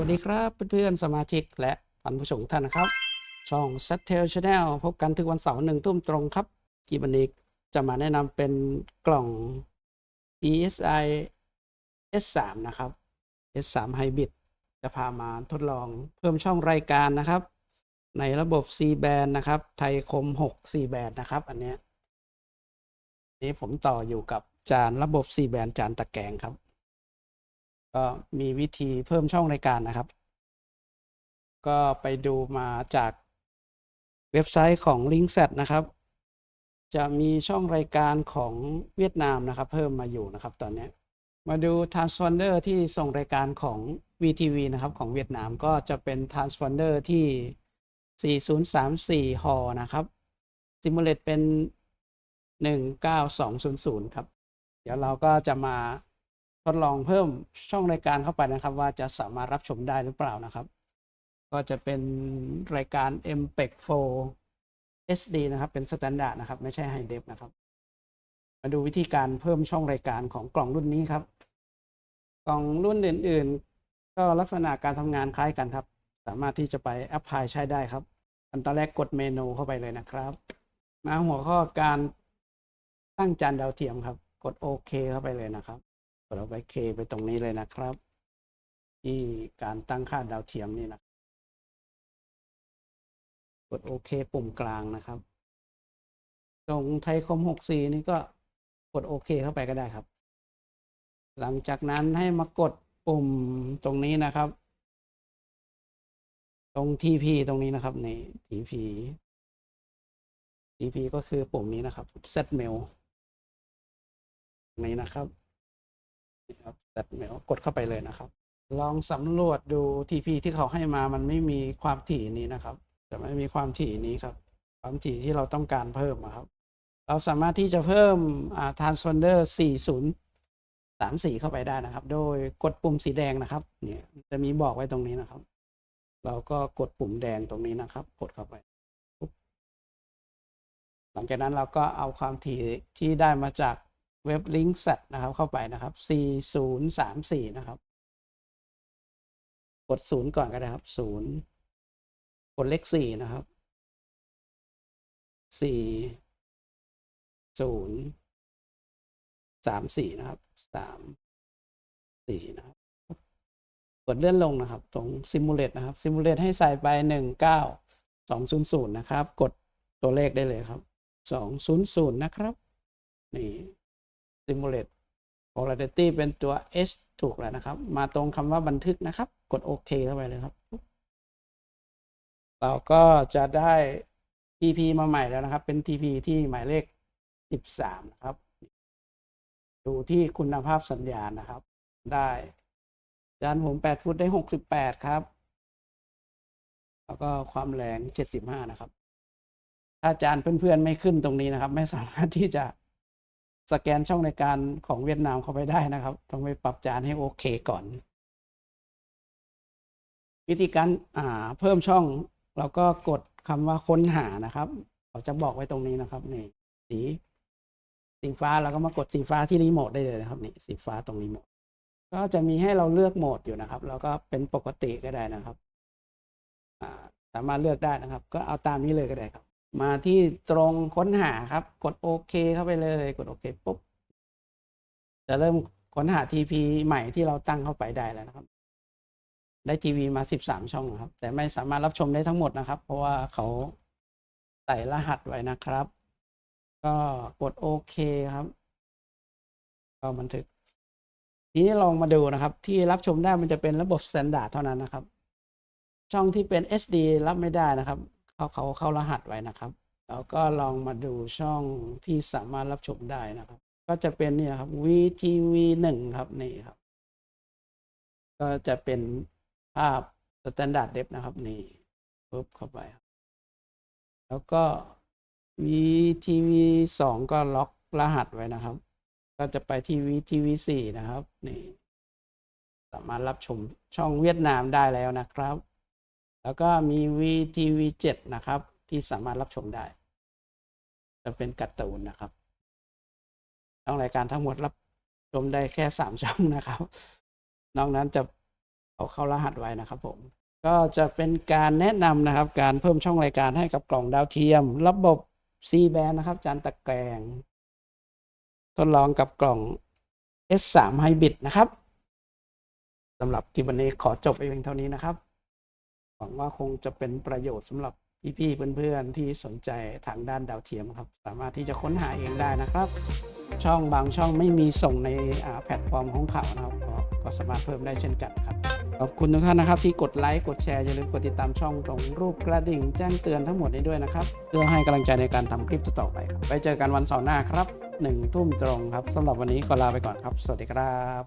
วัสดีครับเพื่อนๆสมาชิกและท่านผู้ชมท่านนะครับ ช่อง s a t t e l Channel พบกันทุกวันเสาร์หนึ่งทุ่มตรงครับกีบันนี้จะมาแนะนำเป็นกล่อง ESI S3 นะครับ S3 Hybrid จะพามาทดลองเพิ่มช่องรายการนะครับ ในระบบ C band นะครับ ไทยคม 6 C band นะครับ อันเนี้ยนี้ผมต่ออยู่กับจานระบบ C band จานตะแกรงครับ ก็มีวิธีเพิ่มช่องรายการนะครับ ก็ไปดูมาจากเว็บไซต์ของ l i n k s e t นะครับ จะมีช่องรายการของเวียดนามนะครับ เพิ่มมาอยู่นะครับตอนนี้ มาดู transponder ที่ส่งรายการของ VTV นะครับของเวียดนามก็จะเป็น transponder ที่ 4034ฮอนะครับ simulate เป็น 19200 ครับ เดี๋ยวเราก็จะมา ดลองเพิ่มช่องรายการเข้าไปนะครับ ว่าจะสามารถรับชมได้หรือเปล่านะครับ ก็จะเป็นรายการ MPEG 4 SD นะครับ เป็นสแตนดาร์ดนะครับ ไม่ใช่ High Def นะครับ มาดูวิธีการเพิ่มช่องรายการของกล่องรุ่นนี้ครับ กล่องรุ่นอื่น ๆ ก็ลักษณะการทำงานคล้ายกันครับ สามารถที่จะไปแอปพลายใช้ได้ครับอันตอนแรกกดเมนูเข้าไปเลยนะครับ มาหัวข้อการตั้งจานดาวเทียมครับ กดโอเคเข้าไปเลยนะครับ กดเอาไปเคไปตรงนี้เลยนะครับ ที่การตั้งค่าดาวเทียมนี่นะ กดโอเคปุ่มกลางนะครับ ตรงไทยคม 64 นี่ก็กดโอเคเข้าไปก็ได้ครับ หลังจากนั้นให้มากดปุ่มตรงนี้นะครับ ตรง TP ตรงนี้นะครับนี่ TP TP ก็คือปุ่มนี้นะครับ Set Mail ตรงนี้นะครับ ครับ Set Mail กดเข้าไปเลยนะครับ ลองสำรวจดู TP ที่เขาให้มามันไม่มีความถี่นี้นะครับจะไม่มีความถี่นี้ครับ ความถี่ที่เราต้องการเพิ่มครับ เราสามารถที่จะเพิ่มอ่า transponder 4034 เข้าไปได้นะครับ โดยกดปุ่มสีแดงนะครับ เนี่ยจะมีบอกไว้ตรงนี้นะครับ เราก็กดปุ่มแดงตรงนี้นะครับ กดเข้าไปปุ๊บหลังจากนั้นเราก็เอาความถี่ที่ได้มาจาก เว็บ Link Set นะครับเข้าไปนะครับ 4034 นะครับ กด 0 ก่อนก็ได้ครับ 0 กดเลข 4 นะครับ 4 0 3 4 นะครับ 3 4 นะครับ กดเลื่อนลงนะครับ ตรง Simulate นะครับ Simulate ให้ใส่ไป 19 200 นะครับ กดตัวเลขได้เลยครับ 200 นะครับ นี่ Simulate Polarity เป็นตัว S ถูกแล้วนะครับ มาตรงคำว่าบันทึกนะครับ กดโอเคเข้าไปเลยครับ เราก็จะได้ TP มาใหม่แล้วนะครับ เป็น TP ที่หมายเลข 13 นะครับ ดูที่คุณภาพสัญญาณนะครับ ได้จานผม8ฟุตได้ 68 ครับ แล้วก็ความแรง 75 นะครับ ถ้าจานเพื่อนๆไม่ขึ้นตรงนี้นะครับ ไม่สามารถที่จะ สแกนช่องในการของเวียดนามเข้าไปได้นะครับ ต้องไปปรับจานให้โอเคก่อน วิธีการเพิ่มช่องเราก็กดคำว่าค้นหานะครับเขาจะบอกไว้ตรงนี้นะครับนี่สีสีฟ้าเราก็มากดสีฟ้าที่รีโมทได้เลยนะครับนี่สีฟ้าตรงรีโมทก็จะมีให้เราเลือกโหมดอยู่นะครับ แล้วก็เป็นปกติก็ได้นะครับสามารถเลือกได้นะครับ ก็เอาตามนี้เลยก็ได้ครับ มาที่ตรงค้นหาครับ กดโอเคเข้าไปเลย กดโอเคปุ๊บ จะเริ่มค้นหา TP ใหม่ที่เราตั้งเข้าไปได้แล้วนะครับ ได้ทีวีมา 13 ช่องครับ แต่ไม่สามารถรับชมได้ทั้งหมดนะครับ เพราะว่าเขาใส่รหัสไว้นะครับ ก็กดโอเคครับ ก็บันทึก ทีนี้ลองมาดูนะครับ ที่รับชมได้มันจะเป็นระบบ s t ต n d า r d เท่านั้นนะครับ ช่องที่เป็น SD รับไม่ได้นะครับ เขาเขาเข้ารหัสไว้นะครับ แล้วก็ลองมาดูช่องที่สามารถรับชมได้นะครับ ก็จะเป็นเนี่ยครับ VTV 1ครับนี่ครับ ก็จะเป็นภาพ Standard Def นะครับนี่ปุ๊บเข้าไปครับแล้วก็ VTV 2ก็ล็อกรหัสไว้นะครับ ก็จะไปที่ VTV 4นะครับนี่สามารถรับชมช่องเวียดนามได้แล้วนะครับ แล้วก็มี VTV 7 นะครับ ที่สามารถรับชมได้ จะเป็นการ์ตูนนะครับช่องรายการทั้งหมดรับชมได้แค่ 3 ช่องนะครับ นอกนั้นจะเอาเข้ารหัสไว้นะครับผม ก็จะเป็นการแนะนำนะครับ การเพิ่มช่องรายการให้กับกล่องดาวเทียม ระบบ C band นะครับ จานตะแกรงทดลองกับกล่อง S3 Hybrid นะครับสำหรับคลิปวันนี้ขอจบไปเพียงเท่านี้นะครับ หวังว่าคงจะเป็นประโยชน์สำหรับพี่ๆเพื่อนๆที่สนใจทางด้านดาวเทียมครับ สามารถที่จะค้นหาเองได้นะครับ ช่องบางช่องไม่มีส่งในแพลตฟอร์มของเขานะครับก็สามารถเพิ่มได้เช่นกันครับขอบคุณทุกท่านนะครับ ที่กดไลค์กดแชร์อย่าลืมกดติดตามช่องตรงรูปกระดิ่งแจ้งเตือนทั้งหมดนี้ด้วยนะครับ เพื่อให้กำลังใจในการทำคลิปต่อไปครับไว้เจอกันวันเสาร์หน้าครับหนึ่งทุ่มตรงครับสำหรับวันนี้ก็ลาไปก่อนครับ สวัสดีครับ